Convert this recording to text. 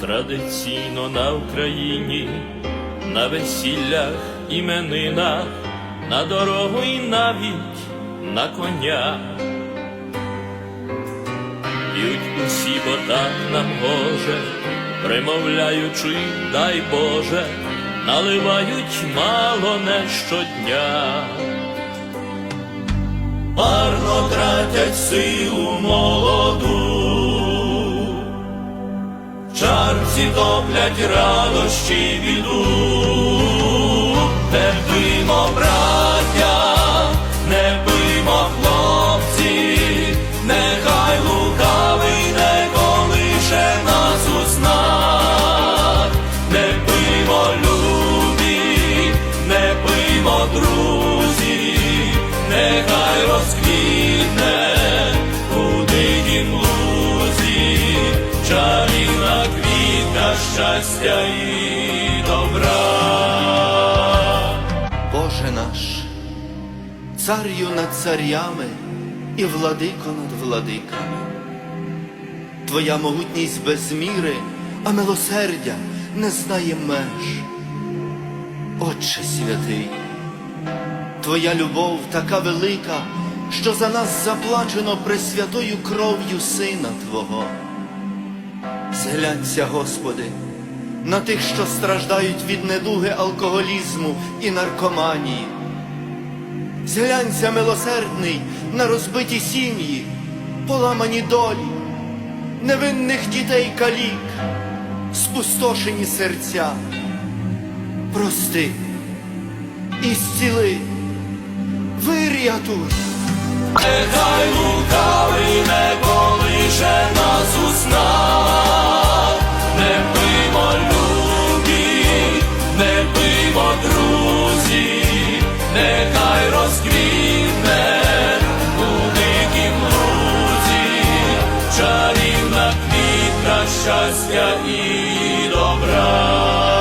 Традиційно на Україні, на весіллях, іменинах, на дорогу і навіть на коня. П'ють усі, бо так нам гоже, примовляючи, дай Боже, наливають мало не щодня. Марно тратять силу молоду, чарці топлять радощі біду, не пиймо, браття, не пиймо, хлопці, нехай лукавий не колише нас у снах, не пиймо, любі, не пиймо, друзі, нехай розквітне у дикім лузі, чарівна квітка щастя і добра. Боже наш, царю над царями і владико над владиками. Твоя могутність без міри, а милосердя не знає меж. Отче святий, Твоя любов така велика, що за нас заплачено пресвятою кров'ю Сина Твого. Зглянься, Господи, на тих, що страждають від недуги алкоголізму і наркоманії. Зглянься, милосердний, на розбиті сім'ї, поламані долі, невинних дітей калік, спустошені серця. Прости і зціли, вирятуй. Нехай квітка щастя і добра.